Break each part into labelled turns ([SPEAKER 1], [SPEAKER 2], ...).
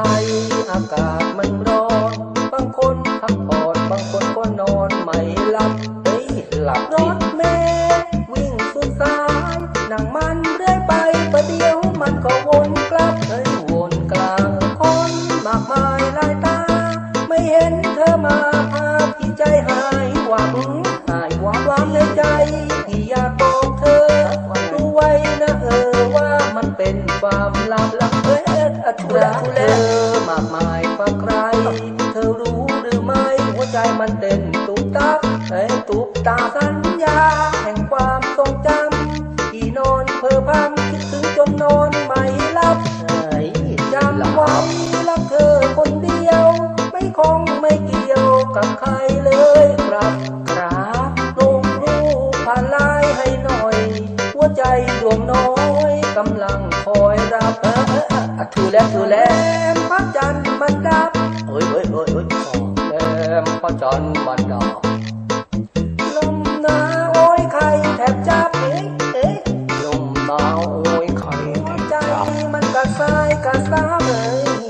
[SPEAKER 1] ทยอากาศมันร้อน บางคนพักผ่อน บางคนก็นอนไม่หลับ เฮ้ย หลับร้อน ความลับลับเอ้ยเอ้ยอัตราเธอมากมายฝักใคร เธอรู้หรือไม่ หัวใจมันเต้นตุบตับเอ้ตุบตาสัญญา แห่งความทรงจำที่นอนเพ้อพำคิดถึงจนนอนไม่หลับเอ้ยจำไว้รักเธอคนเดียว ไม่คงไม่เกี่ยวกับใครเลยครับครับลงรูปผ่านไลน์ให้หน่อย หัวใจดวงน้อยกำลังคอย รับเออเออเอออะถูแล้วถูแล้วแรมพระจันทร์มันดับเอ้ยเอ้ยเอ้ยเอ้ยแรมพระจันทร์มันดับลมหนาวโอ้ยใครแทบจับเอ๊ะเอ๊ะลมหนาวโอ้ยใครแทบจับใจมันกระซายกระซาเอ้ย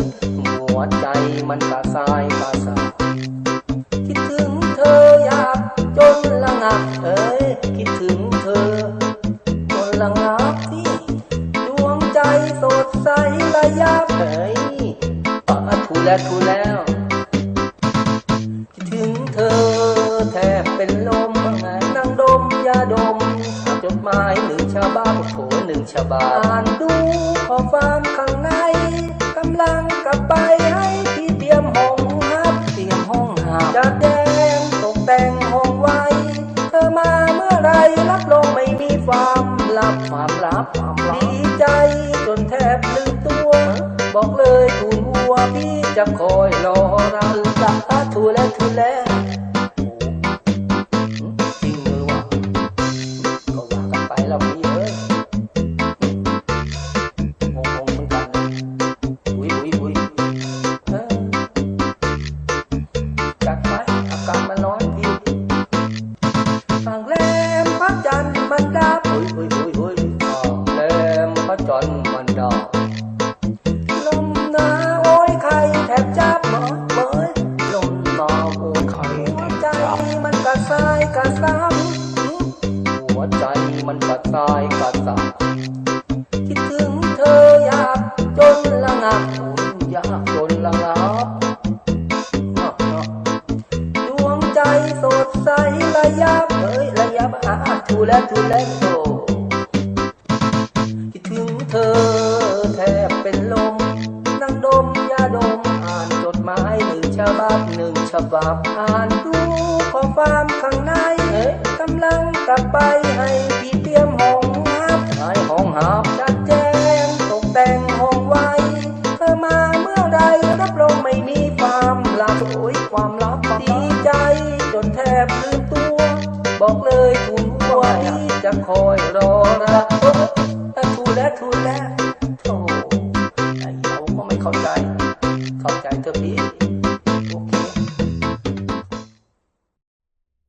[SPEAKER 1] หัวใจมันกระซายกระซา ใสระยับเอ้ยอะถูแล้วถูแล้วคิดถึงเธอแทบเป็นลมนั่งดมยาดมจดหมายหนึ่งฉบับโถหนึ่งฉบับอ่านดูข้อความข้างในกำลังกลับไปให้พี่เตรียมห้องฮับเตรียมห้องฮับจะแดงตกแต่งห้องไว้ เธอมาเมื่อไรรับรองไม่มีความลับความลับความ เราจะทูแล้วทูแล ใจมันกระซายกระซ้ำคิดถึงเธออยากจนละงับอ้ยอยากจนละงับเนาดวงใจสดใสระยับเฮ้ยระยับอะอะทูแล้วทูแล้วโตคิดถึงเธอแทบเป็นลมนั่งดมยาดมอ่านจดหมายหนึ่งฉบับหนึ่งฉบับอ่านดูข้อความข้างใน กลับไปให้พี่เตรียมห้องฮับให้ห้องฮับจัดแจงตกแต่งห้องไว้เธอมาเมื่อไรรับรองไม่มีความลับโอ้ยความลับดีใจจนแทบลืมตัว บอกเลยคุณว่าที่จะคอยรอ